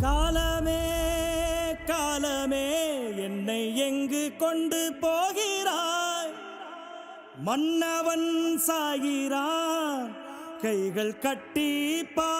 காலமே காலமே என்னை எங்கு கொண்டு போகிறாய்? மன்னவன் சாகிறான் கைகள் கட்டி பா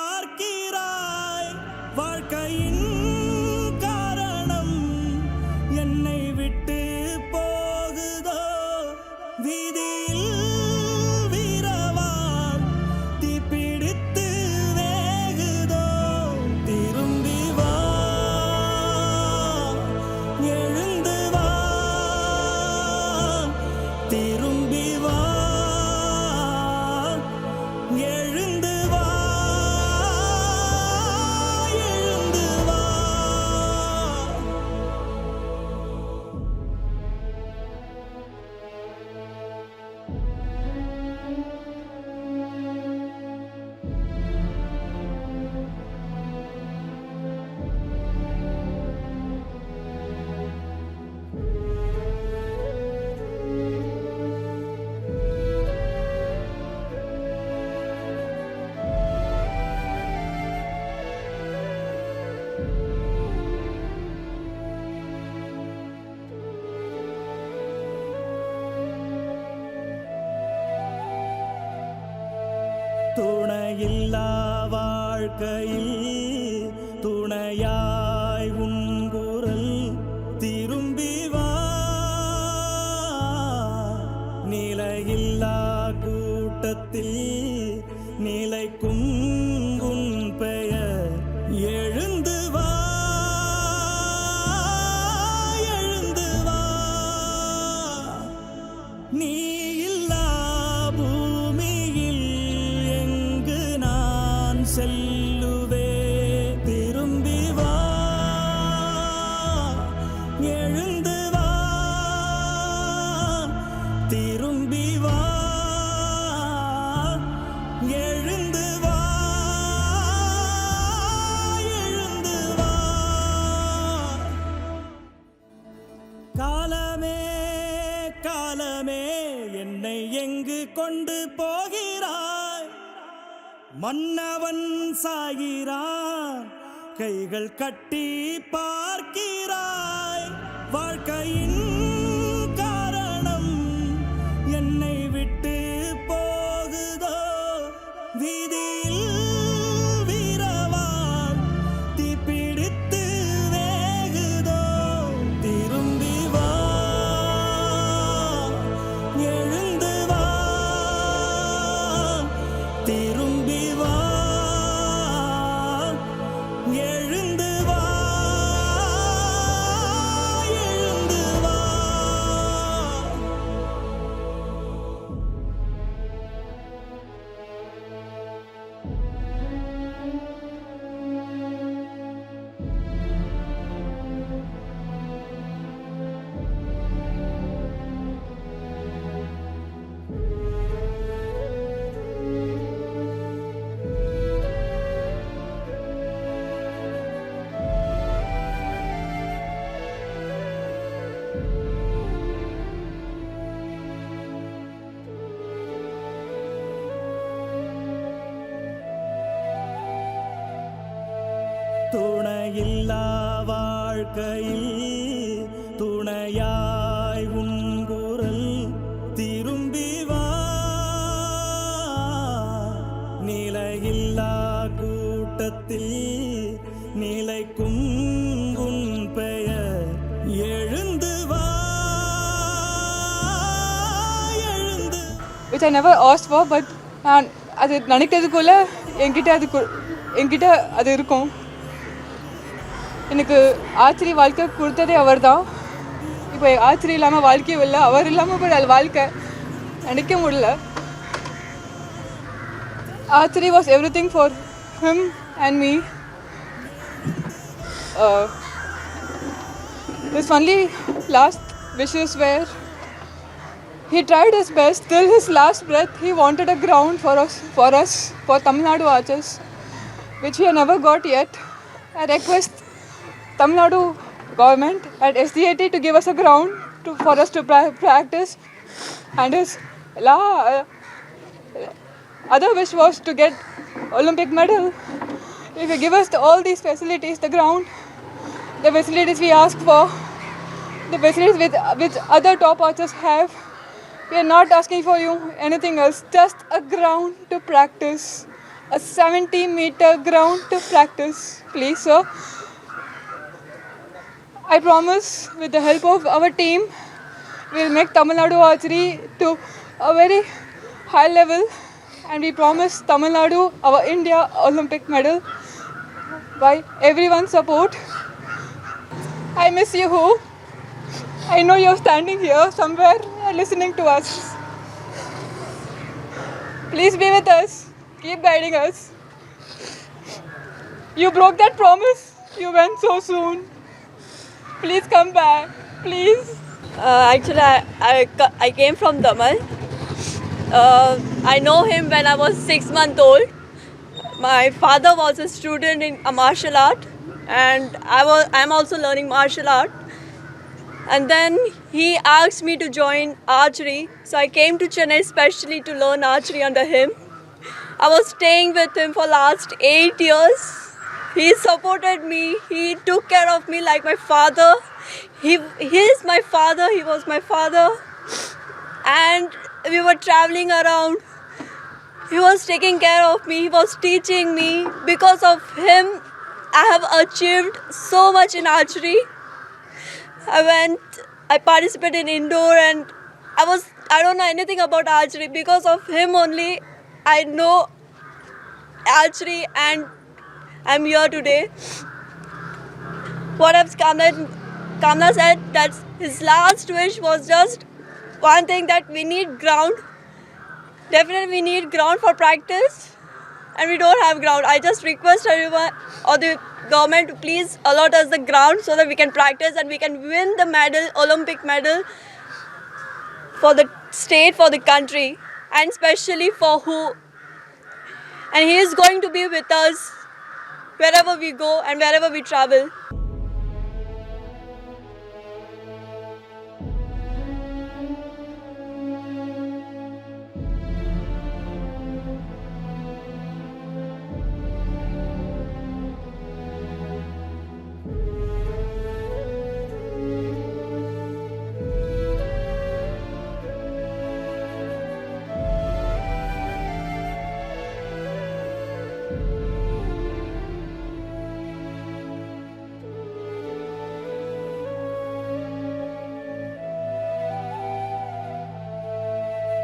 வாழ்க்கையில் துணையாய் உன்குரல் திரும்பி வா. நிலையில்லா கூட்டத்தில் எழுந்து வா. திரும்பி வா. எழுந்து வா. எழுந்து வா. காலமே காலமே என்னை எங்கு கொண்டு போகிறாய்? மன்னவன் சாகிறான் கைகள் கட்டி பார்க்கிறான். வாழ்க்கையின் காரணம் என்னை விட்டு போகுதோ? விதி வாழ்க்கையில் துணையாய் உன் குரல் திரும்பி வா. நிலையில்லா கூட்டத்தில் நிலைக்கும் உன் பெயர் எழுந்து வா. எழுந்து. Which I never asked for but நான் அது நினைக்கிறதுக்குள்ள என்கிட்ட அது என்கிட்ட அது இருக்கும். எனக்கு ஆச்சரிய வாழ்க்கை கொடுத்ததே அவர் தான் இப்போ ஆச்சரியம் இல்லாமல் வாழ்க்கையும் இல்லை அவர் இல்லாமல் போய் அது வாழ்க்கை நினைக்க முடியல ஆச்சரி was everything for him and me this only last wishes were he tried his best till his last breath he wanted a ground for us for us for tamil nadu archers which we have never got yet i request tamil nadu government and sdat to give us a ground to, for us to pra- practice and his la uh, other wish was to get olympic medal if you give us all these facilities the ground the facilities we ask for, the facilities which, which other top archers have, We are not asking for you anything else, just a ground to practice. A 70 meter ground to practice, please, sir. I promise, with the help of our team, we'll make Tamil Nadu archery to a very high level, and we promise Tamil Nadu our India Olympic medal by everyone's support. I miss you, who? I know you're standing here somewhere listening to us. Please be with us. Keep guiding us. You broke that promise. You went so soon. Please come back. Please. Uh, actually, I, I, I came from Daman. Uh, I know him when I was six months old. My father was a student in a martial art, and I was I'm also learning martial art. And then he asked me to join archery, so I came to Chennai specially to learn archery under him. I was staying with him for last eight years. He supported me. He took care of me like my father. He, he is my father. He was my father. And we were traveling around. He was taking care of me. He was teaching me. Because of him, I have achieved so much in archery. I went, I participated in indoor and I was, I don't know anything about archery. Because of him only, I know archery and I'm here today. What else Kamna, Kamna said that his last wish was just one thing that we need ground. Definitely we need ground for practice and we don't have ground. I just request everyone or the government to please allot us the ground so that we can practice and we can win the medal, Olympic medal for the state, for the country, and especially for who. And he is going to be with us wherever we go and wherever we travel.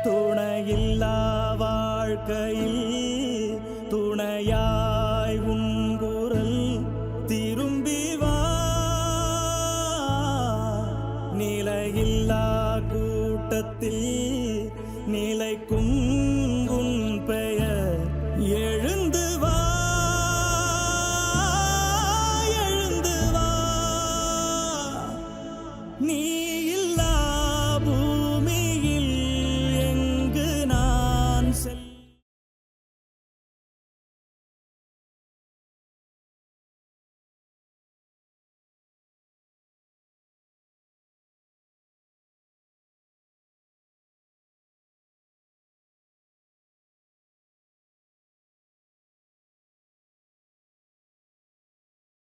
துணையில்லா வாழ்க்கையில் துணையாய் உன்குரல் திரும்பி வா. நிலையில்லா கூட்டத்தில் நிலைக்கும் பெயர் ஏ